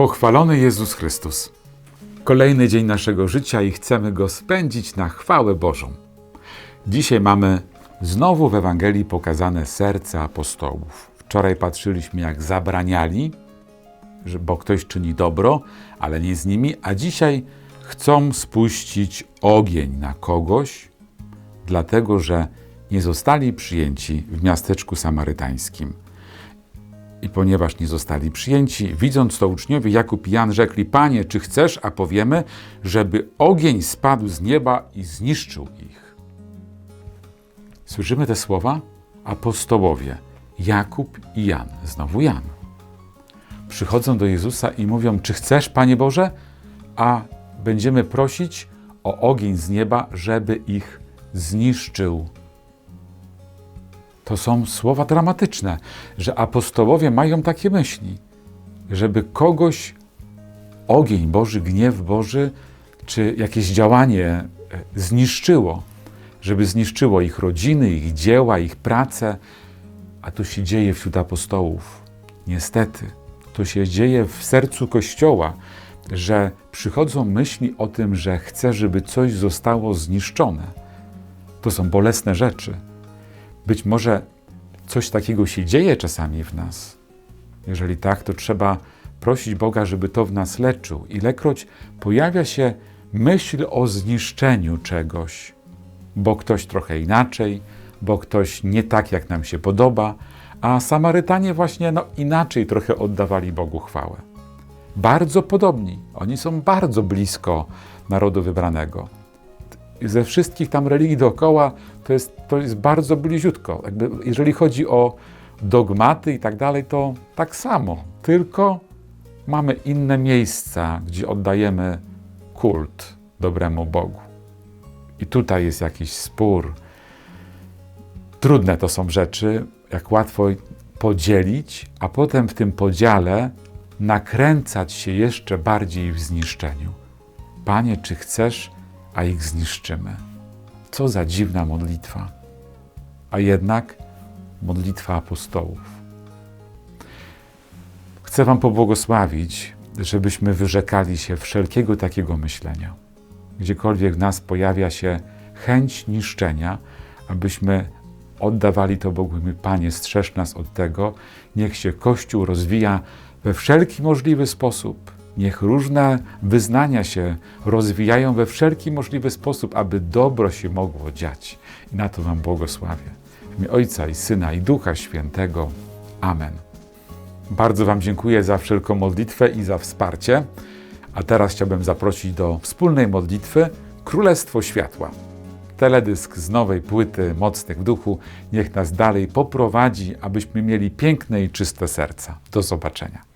Pochwalony Jezus Chrystus. Kolejny dzień naszego życia i chcemy go spędzić na chwałę Bożą. Dzisiaj mamy znowu w Ewangelii pokazane serce apostołów. Wczoraj patrzyliśmy, jak zabraniali, bo ktoś czyni dobro, ale nie z nimi, a dzisiaj chcą spuścić ogień na kogoś, dlatego że nie zostali przyjęci w miasteczku samarytańskim. I ponieważ nie zostali przyjęci, widząc to uczniowie Jakub i Jan rzekli: Panie, czy chcesz, a powiemy, żeby ogień spadł z nieba i zniszczył ich? Słyszymy te słowa? Apostołowie Jakub i Jan, znowu Jan, przychodzą do Jezusa i mówią: Czy chcesz, Panie Boże? A będziemy prosić o ogień z nieba, żeby ich zniszczył. To są słowa dramatyczne, że apostołowie mają takie myśli, żeby kogoś ogień Boży, gniew Boży, czy jakieś działanie e, zniszczyło, żeby zniszczyło ich rodziny, ich dzieła, ich pracę. A to się dzieje wśród apostołów. Niestety, to się dzieje w sercu Kościoła, że przychodzą myśli o tym, że chce, żeby coś zostało zniszczone. To są bolesne rzeczy. Być może coś takiego się dzieje czasami w nas. Jeżeli tak, to trzeba prosić Boga, żeby to w nas leczył. Ilekroć pojawia się myśl o zniszczeniu czegoś, bo ktoś trochę inaczej, bo ktoś nie tak, jak nam się podoba, a Samarytanie właśnie no, inaczej trochę oddawali Bogu chwałę. Bardzo podobni. Oni są bardzo blisko narodu wybranego ze wszystkich tam religii dookoła to jest, to jest bardzo bliziutko. Jakby, jeżeli chodzi o dogmaty i tak dalej, to tak samo, tylko mamy inne miejsca, gdzie oddajemy kult dobremu Bogu. I tutaj jest jakiś spór. Trudne to są rzeczy, jak łatwo podzielić, a potem w tym podziale nakręcać się jeszcze bardziej w zniszczeniu. Panie, czy chcesz, a ich zniszczymy? Co za dziwna modlitwa. A jednak modlitwa apostołów. Chcę Wam pobłogosławić, żebyśmy wyrzekali się wszelkiego takiego myślenia. Gdziekolwiek w nas pojawia się chęć niszczenia, abyśmy oddawali to Bogu. My, Panie, strzeż nas od tego. Niech się Kościół rozwija we wszelki możliwy sposób. Niech różne wyznania się rozwijają we wszelki możliwy sposób, aby dobro się mogło dziać. I na to Wam błogosławię. W imię Ojca i Syna i Ducha Świętego. Amen. Bardzo Wam dziękuję za wszelką modlitwę i za wsparcie. A teraz chciałbym zaprosić do wspólnej modlitwy Królestwo Światła. Teledysk z nowej płyty Mocnych w Duchu niech nas dalej poprowadzi, abyśmy mieli piękne i czyste serca. Do zobaczenia.